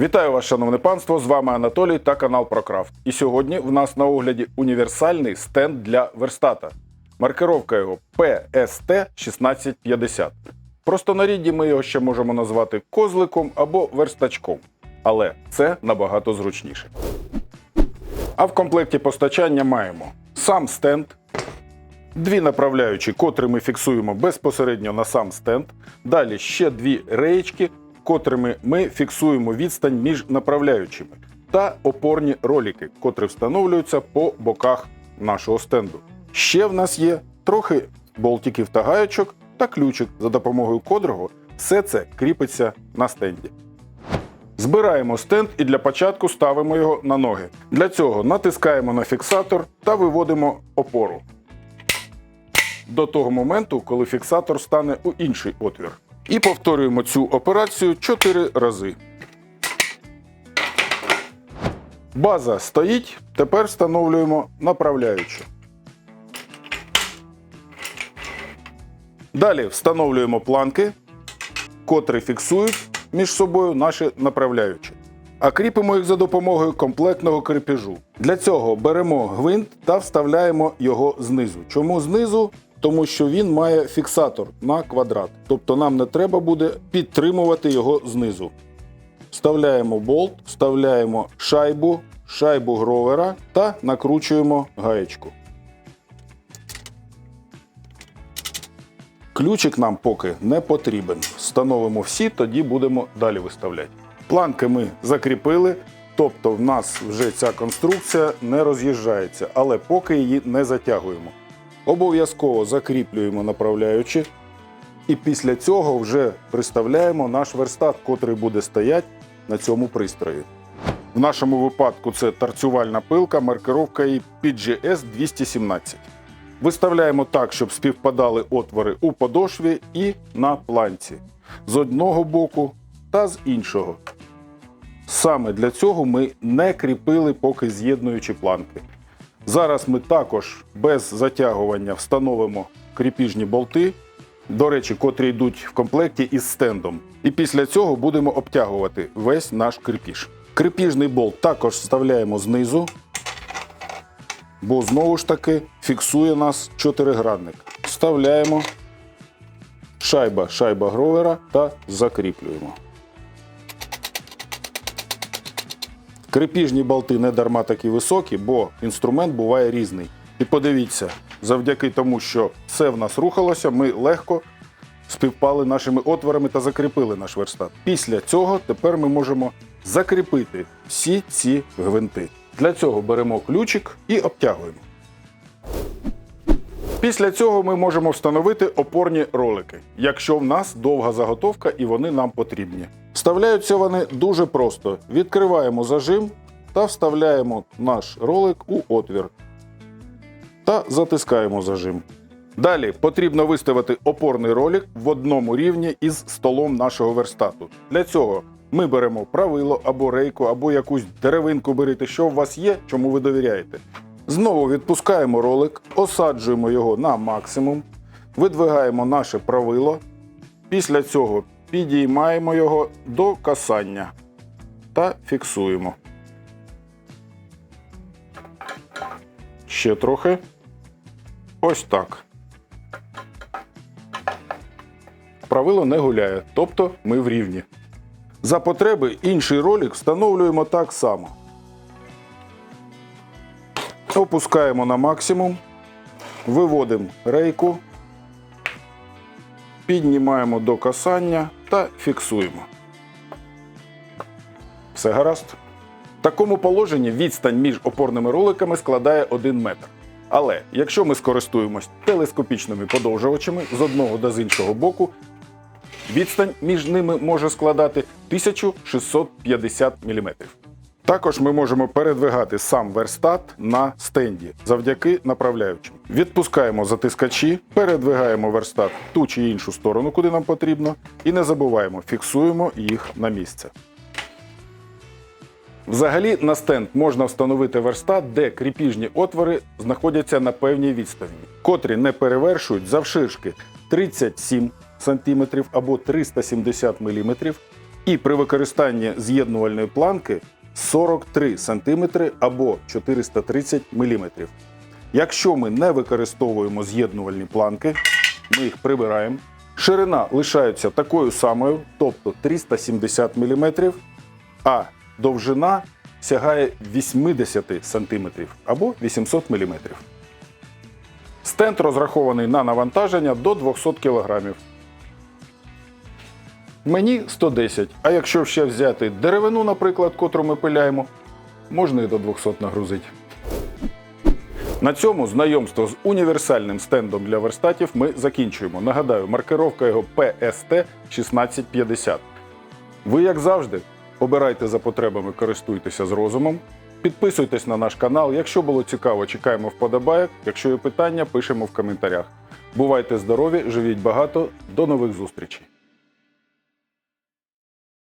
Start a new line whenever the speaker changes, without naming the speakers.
Вітаю вас, шановне панство! З вами Анатолій та канал ProCraft. І сьогодні в нас на огляді універсальний стенд для верстата. Маркировка його PST 1650. Просто на рідді ми його ще можемо назвати козликом або верстачком. Але це набагато зручніше. А в комплекті постачання маємо сам стенд, дві направляючі, котрі ми фіксуємо безпосередньо на сам стенд. Далі ще дві реєчки, котрими ми фіксуємо відстань між направляючими, та опорні ролики, котрі встановлюються по боках нашого стенду. Ще в нас є трохи болтиків та гаючок та ключик, за допомогою котрого все це кріпиться на стенді. Збираємо стенд і для початку ставимо його на ноги. Для цього натискаємо на фіксатор та виводимо опору до того моменту, коли фіксатор стане у інший отвір. І повторюємо цю операцію 4 рази. База стоїть. Тепер встановлюємо направляючу. Далі встановлюємо планки, котрі фіксують між собою наші направляючі. А кріпимо їх за допомогою комплектного крепежу. Для цього беремо гвинт та вставляємо його знизу. Чому знизу? Тому що він має фіксатор на квадрат. Тобто нам не треба буде підтримувати його знизу. Вставляємо болт, вставляємо шайбу, шайбу гровера та накручуємо гаєчку. Ключик нам поки не потрібен. Встановимо всі, тоді будемо далі виставляти. Планки ми закріпили, тобто в нас вже ця конструкція не роз'їжджається, але поки її не затягуємо. Обов'язково закріплюємо направляючи, і після цього вже приставляємо наш верстат, котрий буде стояти на цьому пристрої. В нашому випадку це тарцювальна пилка, маркировка її PGS 217. Виставляємо так, щоб співпадали отвори у подошві і на планці з одного боку та з іншого. Саме для цього ми не кріпили поки з'єднуючі планки. Зараз ми також без затягування встановимо кріпіжні болти, до речі, котрі йдуть в комплекті із стендом. І після цього будемо обтягувати весь наш кріпіж. Кріпіжний болт також вставляємо знизу, бо знову ж таки фіксує нас чотиригранник. Вставляємо шайба, шайба гровера та закріплюємо. Крепіжні болти не дарма такі високі, бо інструмент буває різний. І подивіться, завдяки тому, що все в нас рухалося, ми легко співпали нашими отворами та закріпили наш верстат. Після цього тепер ми можемо закріпити всі ці гвинти. Для цього беремо ключик і обтягуємо. Після цього ми можемо встановити опорні ролики, якщо в нас довга заготовка і вони нам потрібні. Вставляються вони дуже просто. Відкриваємо зажим та вставляємо наш ролик у отвір та затискаємо зажим. Далі потрібно виставити опорний ролик в одному рівні із столом нашого верстату. Для цього ми беремо правило або рейку, або якусь деревинку берете, що у вас є, чому ви довіряєте. Знову відпускаємо ролик, осаджуємо його на максимум, видвигаємо наше правило. Після цього підіймаємо його до касання та фіксуємо. Ще трохи. Ось так. Правило не гуляє, тобто ми в рівні. За потреби інший ролик встановлюємо так само. Опускаємо на максимум, виводимо рейку, піднімаємо до касання та фіксуємо. Все гаразд. В такому положенні відстань між опорними роликами складає 1 метр. Але якщо ми скористуємось телескопічними подовжувачами з одного до з іншого боку, відстань між ними може складати 1650 мм. Також ми можемо передвигати сам верстат на стенді завдяки направляючим. Відпускаємо затискачі, передвигаємо верстат в ту чи іншу сторону, куди нам потрібно, і не забуваємо, фіксуємо їх на місце. Взагалі на стенд можна встановити верстат, де кріпіжні отвори знаходяться на певній відстані, котрі не перевершують завширшки 37 см або 370 мм І при використанні з'єднувальної планки 43 см або 430 мм. Якщо ми не використовуємо з'єднувальні планки, ми їх прибираємо. Ширина лишається такою самою, тобто 370 мм, а довжина сягає 80 см або 800 мм. Стенд розрахований на навантаження до 200 кг. Мені 110, а якщо ще взяти деревину, наприклад, котру ми пиляємо, можна і до 200 нагрузити. На цьому знайомство з універсальним стендом для верстатів ми закінчуємо. Нагадаю, маркировка його PST 1650. Ви, як завжди, обирайте за потребами, користуйтеся з розумом. Підписуйтесь на наш канал. Якщо було цікаво, чекаємо вподобайок. Якщо є питання, пишемо в коментарях. Бувайте здорові, живіть багато. До нових зустрічей!